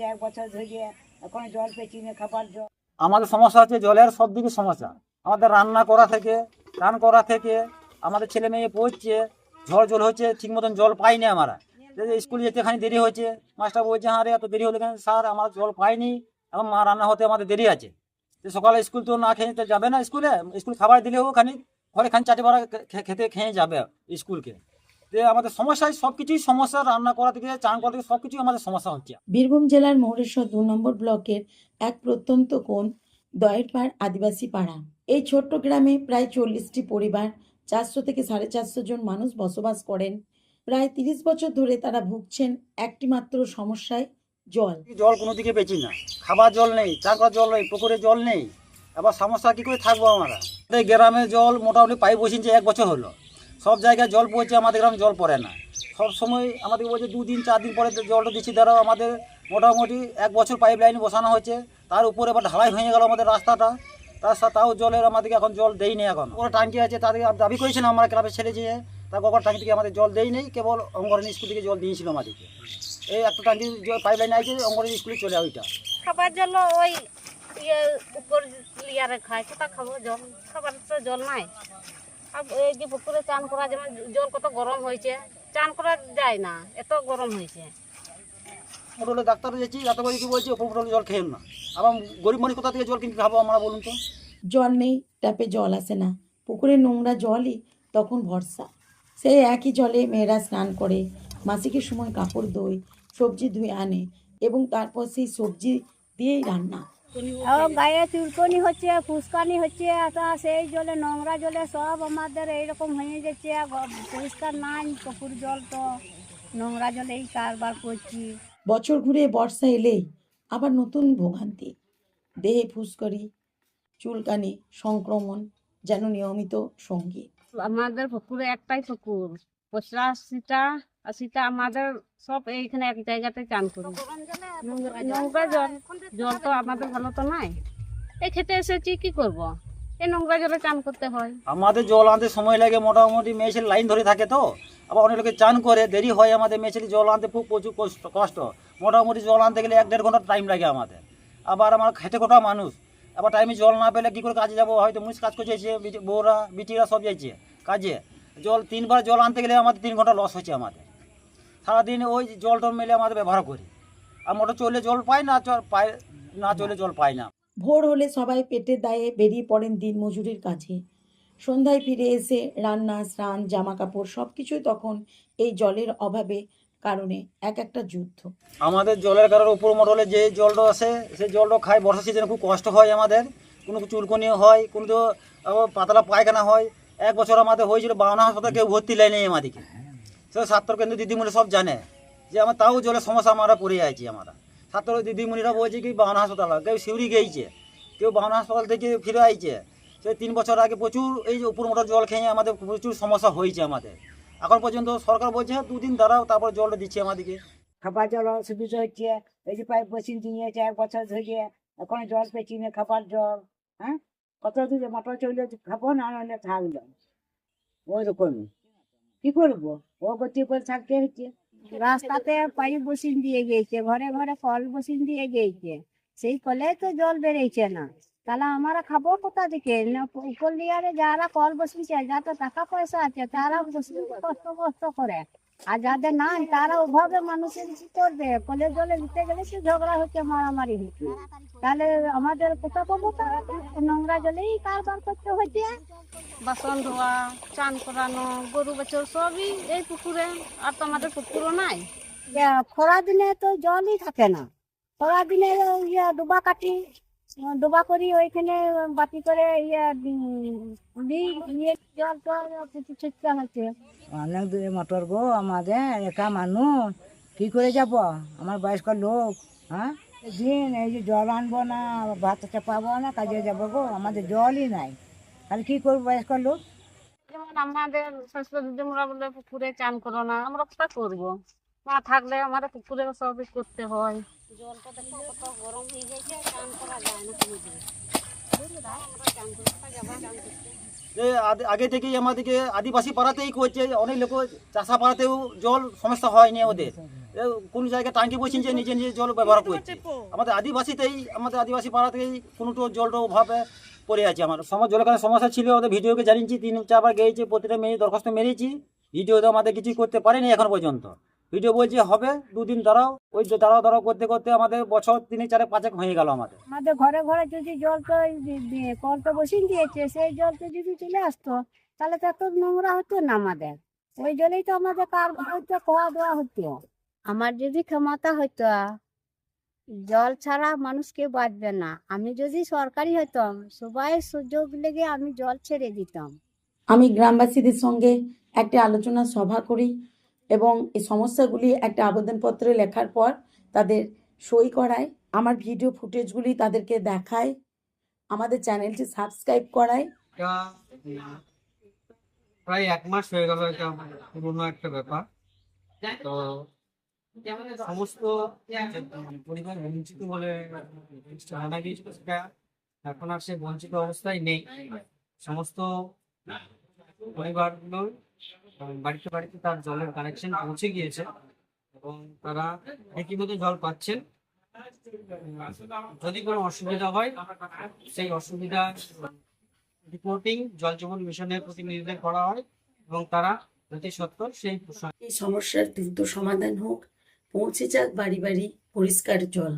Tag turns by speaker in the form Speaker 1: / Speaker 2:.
Speaker 1: নিয়েছে এক বছর ধরে এখন জল পেয়েছি না খাবার জল।
Speaker 2: আমাদের সমস্যা হচ্ছে জলের সব দিকে সমস্যা। আমাদের রান্না করা থেকে রান করা থেকে, আমাদের ছেলে মেয়ে পড়ছে, ঝড় জল হচ্ছে, ঠিক মতন জল পাইনি আমরা। স্কুলে যেতে খানি দেরি হয়েছে, মাস্টার বলছে হ্যাঁ রে, এত দেরি হলে কেন? স্যার, আমরা জল পাইনি, এবং মা রান্না হতে আমাদের দেরি আছে। যে সকালে স্কুল তো না খেয়ে তো যাবে না স্কুলে? স্কুল খাবার দিলেও খানি ঘরে খানি চারটে বারা খে- খেতে খেয়ে যাবে স্কুলকে। যে আমাদের সমস্যায় সব কিছুই সমস্যা রান্না করা থেকে চান করা থেকে সব কিছুই আমাদের সমস্যা হচ্ছে।
Speaker 3: বীরভূম জেলার মৌরেশ্বর দু নম্বর ব্লকের এক প্রত্যন্ত কোণ দয়েরপাড় আদিবাসী পাড়া। এই ছোট্ট গ্রামে প্রায় চল্লিশটি পরিবার চারশো থেকে সাড়ে চারশো জন মানুষ বসবাস করেন। প্রায় তিরিশ বছর ধরে তারা ভুগছেন একটি মাত্র সমস্যায় জল।
Speaker 2: জল কোনো দিকে পেয়েছি না। খাবার জল নেই চান করার জল নেই পুকুরে জল নেই। আবার সমস্যা কী করে থাকব আমরা? গ্রামে জল মোটামুটি পাইপ বসিয়েছে এক বছর হলো। সব জায়গায় জল পড়ছে, আমাদের গ্রামে জল পড়ে না। সব সময় আমাদের বলছে দুদিন চার দিন পরে জলটা দিচ্ছি দ্বারা আমাদের মোটামুটি এক বছর পাইপ লাইন বসানো হয়েছে, তার উপরে এবার ঢালাই ভেঙে গেল আমাদের রাস্তাটা। তার তাও জলের আমাদেরকে এখন জল দেয়নি এখন। ওরা টাঙ্কি আছে তাদেরকে দাবি করেছিলাম আমরা ক্লাবের ছেলে যে তার গগর টাঙ্কি থেকে আমাদের জল দেই নেই, কেবল অঙ্গরানি স্কুল থেকে জল দিয়েছিল আমাদেরকে। এই একটা টাঙ্কি পাইপ লাইন আছে, অঙ্গরানি স্কুলে চলে ওইটা।
Speaker 4: খাবার জল ওই ইয়ে উপর লিয়ারে খায় কোথা খাব, জল খাবার তো জল নাই। আর এই যে পুকুরে চান করা যেমন জল কত গরম হয়েছে চান করা যায় না এত গরম হয়েছে।
Speaker 2: মোটলে ডাক্তার যাচ্ছি ডাক্তার বাড়ি কি বলছে ওপর মোটলে জল খেয়েন না। আবার গরিব মানুষ কোথা থেকে জল কিনতে খাব আমরা বলুন তো?
Speaker 3: জল নেই ট্যাপে জল আসে না। পুকুরে নোংরা জলই তখন ভরসা। সেই একই জলে মেয়েরা স্নান করে মাসিকের সময় কাপড় ধোয় সবজি ধুয়ে আনে এবং তারপর সেই সবজি দিয়েই রান্না।
Speaker 5: গায়ে চুলকনি হচ্ছে ফুসকানি হচ্ছে তা সেই জলে নোংরা জলে সব আমাদের এইরকম হয়ে যাচ্ছে। পরিষ্কার নাই পুকুর জল তো নোংরা জলেই কারবার করছি।
Speaker 3: বছর ঘুরে বর্ষা এলেই আবার নতুন ভোগান্তি। দেহে ফুসকরি চুলকানি সংক্রমণ যেন নিয়মিত সঙ্গী।
Speaker 4: আমাদের পুকুরে একটাই পুকুর পঁচাশিটা আশিটা আমাদের সব এইখানে এক জায়গাতে চান করি। নোংরা জল। জল? তো আমাদের ভালো তো নাই। এই খেতে এসেছি কি করব? এই নোংরা জলে চান করতে হয়।
Speaker 2: আমাদের জল আনতে সময় লাগে মোটামুটি মেয়েছেলে লাইন ধরে থাকে তো। আবার অনেক লোকে চান করে দেরি হয় আমাদের মেয়েছেলে জল আনতে খুব প্রচুর কষ্ট কষ্ট। মোটামুটি জল আনতে গেলে এক দেড় ঘণ্টা টাইম লাগে আমাদের। আবার আমার খেটে খোটা মানুষ। আবার টাইমে জল না পেলে কী করে কাজে যাব? হয়তো মুনিশ কাজ করছে বউরা বিটিরা সব যাইছে কাজে। জল তিনবার জল আনতে গেলে আমাদের তিন ঘণ্টা লস হচ্ছে আমাদের। সারাদিন ওই জল টল মেলে আমাদের ব্যবহার করি। আর মোটর চললে জল পাই না পাই না চলে জল পাই না।
Speaker 3: ভোর হলে সবাই পেটের দায়ে বেরিয়ে পড়েন দিন মজুরির কাছে। সন্ধ্যায় ফিরে এসে রান্না স্নান জামা কাপড় সব কিছুই তখন এই জলের অভাবে কারণে এক একটা যুদ্ধ।
Speaker 2: আমাদের জলের কারোর উপর মোটলে যে জলটা আসে সে জলটা খায় বর্ষা সিজনে খুব কষ্ট হয় আমাদের। কোনো চুলকনি হয় কোনো তো পাতলা পায়খানা হয়। এক বছর আমাদের হয়েছিল বাউনা হাসপাতাল কেউ ভর্তি লাইনে আমাদেরকে। সে স্বাস্থ্য কেন্দ্র দিদিমণি সব জানে যে আমার তাও জলের সমস্যা আমরা পড়ে আছি আমরা। ছাত্র দিদিমণিরা বলছে কি বাউনা হাসপাতাল, কেউ শিউরি গেইছে, কেউ বাউনা হাসপাতাল থেকে ফিরে আইছে। সে তিন বছর আগে প্রচুর এই যে উপর মোটর জল খেয়ে আমাদের প্রচুর সমস্যা হয়েছে আমাদের। এখন পর্যন্ত সরকার বলছে দুদিন দাঁড়াও, তারপর জলটা দিচ্ছে আমাদেরকে।
Speaker 1: খাবার জল অসুবিধা হচ্ছে, এই যে পাইপ বসিয়ে নিয়েছে এক বছর ধরে, এখন জল পেয়েছি না, খাবার জল হ্যাঁ? কত দূরে মোটর চললে খাব না নাহলে থাকল। ওই রকম কি করব? ও গতি করে থাকতে হচ্ছে
Speaker 5: রাস্তাতে পাইপ বসিয়ে দিয়ে গেছে, ঘরে ঘরে কল বসিয়ে দিয়ে গেছে। সেই কলে তো জল বেরোইছে না। তাহলে আমরা খাব কোথা থেকে? না উপর লিয়ারে যারা কল বসিয়েছে যাদের টাকা পয়সা আছে, তারা বসিয়ে কষ্ট কষ্ট করে। আর যাদের নাই, তারা ওভাবে মানুষের কি করবে? কলে জলে দিতে গেলে সে ঝগড়া হচ্ছে, মারামারি হচ্ছে। তাহলে আমাদের কোথা পাবো তারা নোংরা জলেই কারবার করতে হচ্ছে।
Speaker 4: বাসন ধোয়া চান করানো গরু বাছর সবই এই পুকুরে। আর তো আমাদের পুকুরও নাই।
Speaker 5: খরা দিনে তো জলই থাকে না। খরা দিনে ইয়ে ডুবা কাটি ডুবা করি ওইখানে বাতি করে ইয়ে ইয়ে জল কিছু ছিটতে হচ্ছে।
Speaker 1: অনেক দূরে মোটর গো আমাদের একা মানুষ কি করে যাব? আমার বয়স্ক লোক হ্যাঁ? দিন এই যে জল আনব না ভাত চাপাবো না কাজে যাব গো আমাদের জলই নাই। তাহলে কি করব বয়স্ক লোক?
Speaker 4: যেমন আমাদের দিদিমরা বলে পুকুরে চান করো না আমরা কোথা করব? না থাকলে আমাদের পুকুরে সবই করতে হয়। জলটা দেখো কত গরম হয়ে গেছে চান করা যায় না কোনো
Speaker 2: আগে থেকেই আমাদেরকে আদিবাসী পাড়াতেই করছে অনেক লোক চাষা পাড়াতেও জল সমস্যা হয়নি ওদের। কোন জায়গায় টাঙ্কি বসিয়েছে নিজে নিজে জল ব্যবহার করছে। আমাদের আদিবাসীতেই আমাদের আদিবাসী পাড়াতেই কোনোটো জলটা অভাবে পড়ে আছে। আমার সমাজ জলের কারণে সমস্যা ছিল ওদের ভিডিওকে জানিয়েছি তিন চারবার গিয়েছে প্রতিটা মেয়ে দরখাস্ত মেরেছি। ভিডিও তো আমাদের কিছুই করতে পারেনি এখন পর্যন্ত। ভিডিও বলছে হবে দুদিন দাঁড়াও। ওই যে দাঁড়াও দাঁড়াও করতে করতে আমাদের বছর তিনে চারে পাঁচেক হয়ে গেল আমাদের।
Speaker 5: আমাদের ঘরে ঘরে যদি জল তো কল তো বসিয়ে দিয়েছে সেই জল তো যদি চলে আসতো তাহলে তো এত নোংরা হতো না আমাদের। ওই জলেই তো আমাদের কার খাওয়া দাওয়া হতো। আমার যদি ক্ষমতা হতো জল ছাড়া মানুষ কেউ বাঁচবে না। আমি যদি সরকারি হতাম সবাই সুযোগ লেগে আমি জল ছেড়ে দিতাম।
Speaker 3: আমি গ্রামবাসীদের সঙ্গে একটা আলোচনা সভা করি এবং এই সমস্যাগুলি একটা আবেদনপত্রে লেখার পর তাদের সই করায় আমার ভিডিও ফুটেজগুলি তাদেরকে দেখায় আমাদের চ্যানেলটি সাবস্ক্রাইব করায়
Speaker 6: প্রায় এক মাস হয়ে গেল এটা পুরোনো একটা ব্যাপার। তো সমস্ত যে পরিবার বঞ্চিত বলে জানা গিয়েছিল সেটা এখন আর সে বঞ্চিত অবস্থায় নেই। সমস্ত বাড়িতে বাড়িতে তার জলের কানেকশন পৌঁছে গিয়েছে এবং তারা রীতিমতো জল পাচ্ছেন। যদি কোনো অসুবিধা হয় সেই অসুবিধা রিপোর্টিং জল জীবন মিশনের প্রতিনিধিদের করা হয় এবং তারা অতি সত্তর সেই
Speaker 3: এই সমস্যার দ্রুত সমাধান হোক। পৌঁছে যাক বাড়ি বাড়ি পরিষ্কার জল।